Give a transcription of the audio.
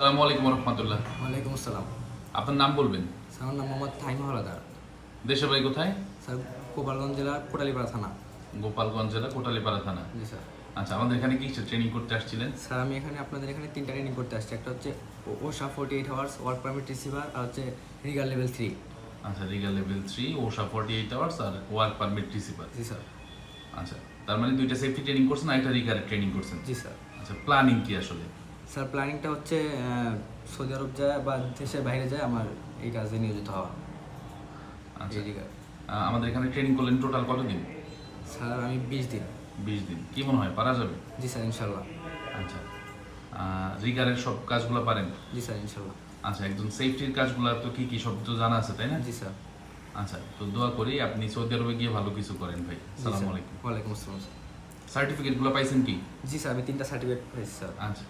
আসসালামু আলাইকুম রহমতুল্লাহ। ওয়ালাইকুম আসসালাম। আপনার নাম বলবেন? স্যার আমার নাম মোহাম্মদ থাইম হলাদার দেশের বাড়ি কোথায়? স্যার গোপালগঞ্জ জেলার কোটালীপাড়া থানা। গোপালগঞ্জ জেলা কোটালীপাড়া থানা। জি স্যার। আচ্ছা আমাদের এখানে কি ট্রেনিং করতে আসছিলেন? স্যার আমি এখানে আপনাদের এখানে তিনটা ট্রেনিং করতে আসছি। একটা হচ্ছে ও- OSHA forty eight hours work permit receiver আর হচ্ছে রিগার লেভেল থ্রি আচ্ছা rigger level three OSHA forty eight hours আর ওয়ার্ক পারমিট রিসিভার জি স্যার। আচ্ছা তার মানে দুইটা সেফটি ট্রেনিং করছেন আর একটা রিগারের ট্রেনিং করছেন। জি স্যার। আচ্ছা প্ল্যানিং কি আসলে? স্যার প্ল্যানিংটা হচ্ছে সৌদি আরব যায় বা দেশের বাইরে যায় আমার এই কাজে নিয়োজিত হওয়া। আচ্ছা। আমাদের এখানে ট্রেনিং করলেন টোটাল কতদিন? স্যার আমি বিশ দিন। বিশ দিন। কি মনে হয় পারা যাবে? জি স্যার ইনশাল্লাহ আচ্ছা। রিগারের সব কাজগুলো পারেন? জি স্যার ইনশাল্লাহ আচ্ছা একদম সেফটির কাজগুলো তো কি কি সব তো জানা আছে তাই না? জি স্যার। আচ্ছা তো দোয়া করি আপনি সৌদি আরবে গিয়ে ভালো কিছু করেন ভাই। সালাম আলাইকুম। ওয়ালাইকুম আসসালাম সার্টিফিকেটগুলো পাইছেন কি? জি স্যার আমি তিনটা সার্টিফিকেট পাইছি স্যার। আচ্ছা।